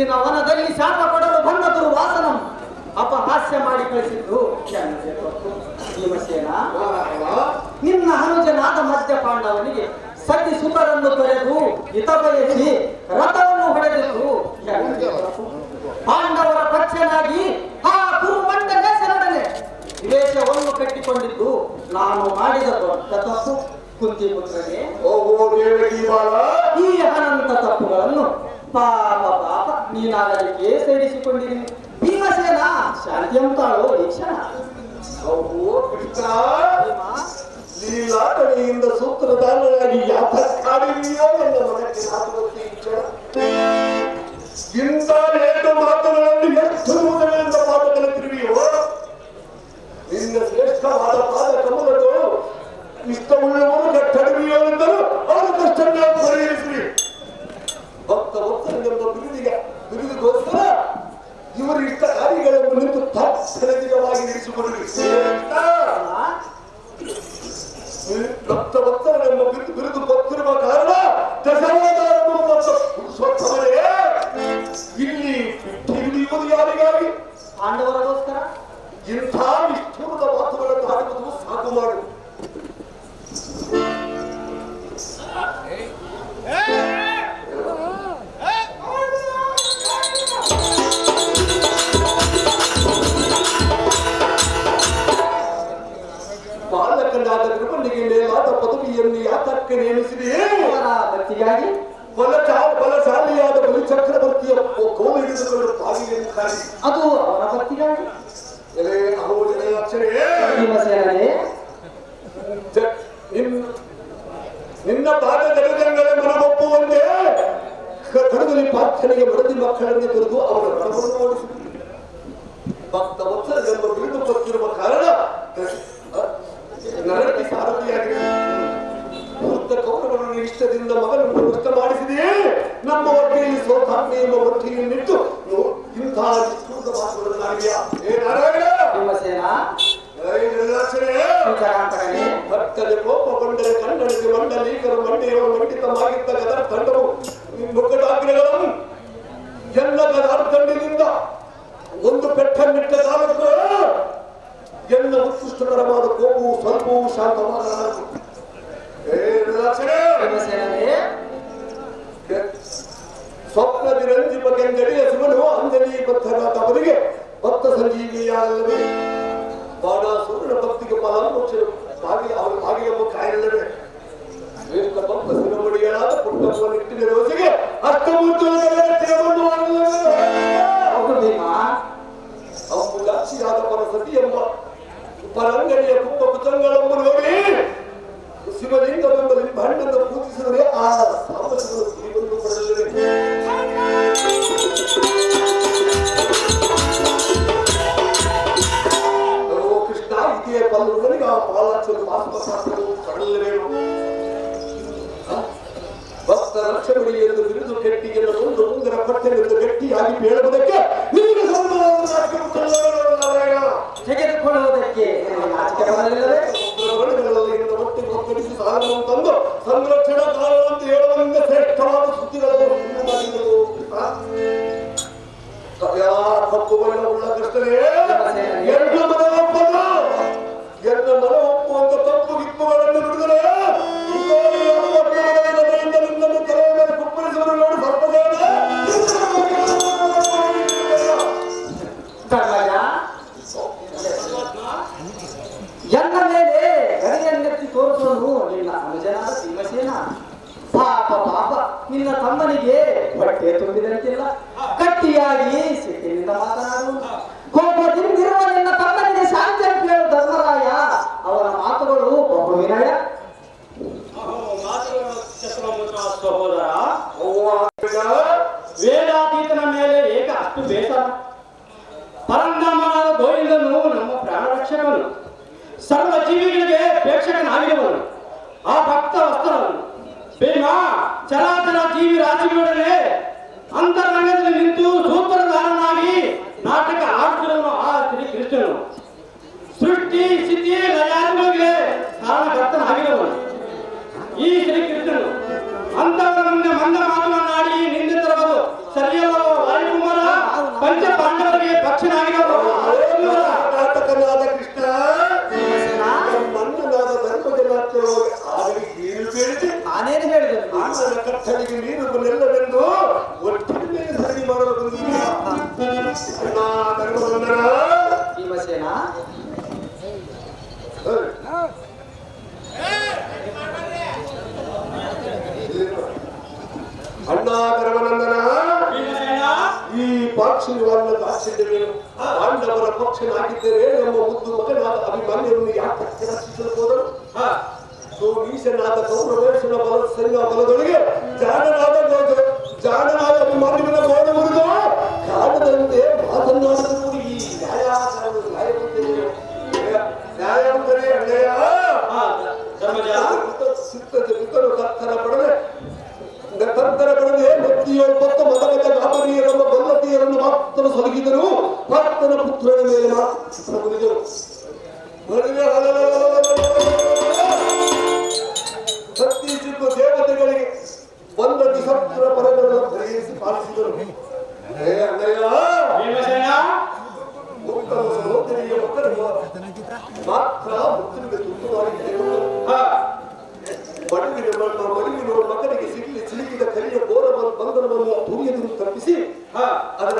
ದಿನ ವನದಲ್ಲಿ ಶಾಪ ಕೊಡಲು ಬಂದ ದುರ್ವಾಸನ ಅಪಹಾಸ್ಯ ಮಾಡಿ ಕಳಿಸಿದ್ರು. ಭೀಮಸೇನ ನಿನ್ನ ಅನುಜನಾದ ಮಧ್ಯ ಪಾಂಡವನಿಗೆ ಸತಿ ಸುಖರನ್ನು ತೊರೆದು ಹಿತ ಬಯಸಿ ರಥವನ್ನು ಹೊಡೆದಿದ್ದು ಪಾಂಡವರ ಪಕ್ಷನಾಗಿ ಆ ಕುರುಮಂಡಲ ಶರಣನೆ ದ್ವೇಷವನ್ನು ಕಟ್ಟಿಕೊಂಡಿದ್ದು ನಾನು ಮಾಡಿದ ದೊಡ್ಡ ತಪ್ಪು. ಕುಂತಿ ಪುತ್ರನೇ ಈ ಅನಂತ ತಪ್ಪುಗಳನ್ನು ಪಾಪ ನೀನಾಗಲಿಕ್ಕೆ ಸೇರಿಸಿಕೊಂಡಿರಿ ಭೀಮಸೇನ ಶಾಂತಿಯಂತಾಳು ಈಕ್ಷಣ ಅವು ಕೃಷ್ಣ ಲೀಲಾಕಡೆಯಿಂದ ಸೂತ್ರಧಾರರಾಗಿ ಯಾವ ಕಾಡಿದೆಯೋ ಎಲ್ಲ ಮನಕ್ಕೆ ಹಾಕುವಂತೆ ಈಕ್ಷಣ ಇಂತಾನೆ তত্ত্ব ನಿನ್ನ ಪಾದ ಜಲಗಂಗಳೆ ಮನಗೊಪ್ಪುವಂತೆ ಕಡಿದು ನಿಮ್ಮ ಪಾರ್ಥನೆಗೆ ಮರದಿ ಮಕ್ಕಳನ್ನು ಕರೆದು ಅವರ ಮನವನ್ನು ಭಕ್ತ ವತ್ಸರಗಳೆಂಬ ಬಿರುದು ಪತ್ತಿರುವ ಕಾರಣ ನರಕ್ಕೆ ಸಾರಥಿಯಾಗಿದೆ ಇಷ್ಟದಿಂದ ಮಗನನ್ನು ವ್ಯಕ್ತ ಮಾಡಿಸಿದೆಯೇ? ನಮ್ಮ ಹೊಟ್ಟೆಯಲ್ಲಿ ಸೋತಾಗ್ನೆ ಎಂಬ ನಿಂತು ಇಂತಹ ಮಾತುಗಳನ್ನು ಏನಾರೇ ಭಕ್ತನೆ ಕೋಪಗೊಂಡರೆ ಕನ್ನಡಕ್ಕೆ ಮಂಡಲೀಕರು ಮಂಡಿಯವರು ಮಂಡಿತವಾಗಿದ್ದ ಗದರ ತಂಡವು ಮುಖಟಾಗ್ರಗಳನ್ನು ಎಲ್ಲ ಗದಾರ ತಂಡಿನಿಂದ ಒಂದು ಪೆಟ್ಟನ್ನಿಟ್ಟ ಕಾಲಕ್ಕೆ ಎಲ್ಲ ಉತ್ಕೃಷ್ಟಕರವಾದ ಕೋಪವು ಸ್ವಲ್ಪವೂ ಶಾಂತವಾದ ಸ್ವಪ್ನ ದಿರಂಜಿಪಕೆಂದಡಿಯ ಶಿವನು ಅಂಜಲಿ ಬದ್ಧನಾದ ಅವರಿಗೆ ಭಕ್ತ ಸಂಜೀವಿಯಾಗಲ್ಲವೇ ভূমিকা পালন করছিল ಭೀಮ ಚರಾಚರ ಜೀವಿ ರಾಶಿಗಳೊಡನೆ ಅಂತರಂಗದಲ್ಲಿ ನಿಂತು ಸೂತ್ರಧಾರನಾಗಿ ನಾಟಕ ಆಡುತ್ತಿರುವನು ಆ ಶ್ರೀ ಕೃಷ್ಣನು. ಸೃಷ್ಟಿ, ಸ್ಥಿತಿ ಲಯಾದಿಗಳಿಗೆ ಕಾರಣಕರ್ತನಾಗಿರುವನು. ಈ ಶ್ರೀ ಕೃಷ್ಣನು ಅಂತವರ ಮುಂದೆ ಮಾತುಗಳನ್ನಾಡಿ ನಿಂದಿತರವರು ಸರಿಯಲ್ಲವೋ, ವಾಯುಕುಮಾರ? ಪಂಚ ಪಾಂಡವರಿಗೆ ಪಾಕ್ಷಿಕವನ್ನ ದಾಕ್ಷಿಣ್ಯವೇನು ಪಾಂಡವರ ಪಕ್ಷನಾಗಿದ್ದೇವೆ ನಮ್ಮ ಮುದ್ದು ಮಗನಾದ ಅಭಿಮನ್ಯವನ್ನು ಯಾಕೆ ಹೋದರು? ಸೋಮೀಶನಾದ ಗೌರವೇಶನ ಬಲ ಸಂಘ ಬಲದೊಳಗೆ ಜಾಣನಾದ Ha, adı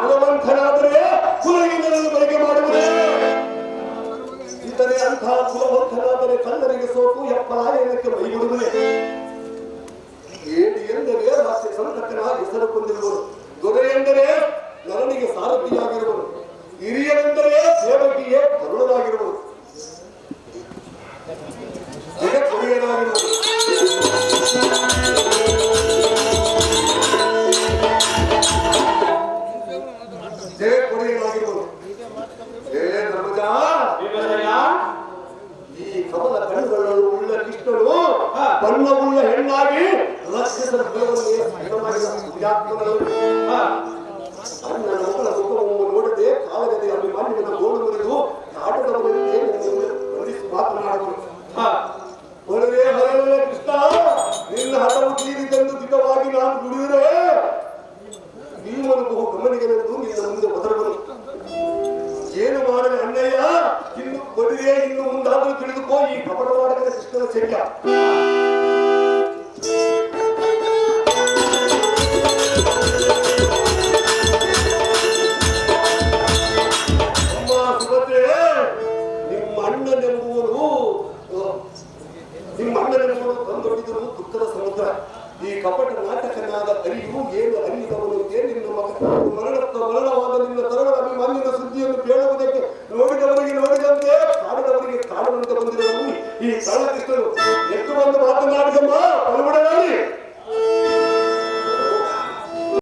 ಕುಲವಂತನಾದರೆ ಇತರೆ ಅಂಥ ಕುಲವಂತನಾದರೆ ಕಲ್ಲರಿಗೆ ಸೋತು ಎಪ್ಪಲಾಯನಕ್ಕೆ ಮೈಗುಡುವುದೇ ಏಡಿ ಎಂದರೆ ಹೆಸರು ಕೊಂಡಿರುವರು ದೊರೆ ಎಂದರೆ ನನಗೆ ಸಾರಥಿಯಾಗಿರುವರು ಹಿರಿಯರೆಂದರೆ ಮಕ್ಕಳ ಮುಖವನ್ನು ನೋಡದೆ ಕಾಲದಲ್ಲಿ ಅಭಿಮಾನಿಗಳ ಗೋಡು ಮುರಿದು ನಾಟಕದ ಬಂಧಿಸಿ ಮಾತನಾಡುವರು ಹೊರಗೆ ಹೊರಗೆ ಕೃಷ್ಣ, ನಿನ್ನ ಹಠವು ತೀರಿದಂದು ದಿಟವಾಗಿ ನಾನು ದುಡಿದರೆ ಭೀಮನು ಬಹು ಗಮನಿಗನೆಂದು ನಿನ್ನ ಮುಂದೆ ಬದಲಬರು ಏನು ಮಾಡಲಿ ಅಣ್ಣಯ್ಯ? ಇನ್ನು ಕೊಡಿದೆ ಇನ್ನು ಮುಂದಾದರೂ ತಿಳಿದುಕೋ ಈ ಕಪಟವಾಡದ ಕೃಷ್ಣನ ಶಲ್ಯ ನಿಮ್ಮ ಅಣ್ಣನೆಂಬುವನು ತಂದೊಡ್ಡಿದರು ದುಃಖದ ಸಮುದ್ರ. ಈ ಕಪಟ ನಾಟಕನಾದ ಅರಿವು ಏನು ಅರಿಯದವನು ಏನು ನಿನ್ನ ಮರಣತ್ವ ಮರಣವಾದ ನಿನ್ನ ತರಣ ಅಭಿಮಾನಿನ ಸುದ್ದಿಯನ್ನು ಕೇಳುವುದಕ್ಕೆ ನೋಡಿದವರಿಗೆ ನೋಡಿದಂತೆ ಕಾಣದವರಿಗೆ ಕಾಡುವಂತೆ ಬಂದಿರುವ ಈ ಕಳ್ಳಕೃಷ್ಣನು ಎದ್ದು ಬಂದು ಮಾತನಾಡಿದಮ್ಮ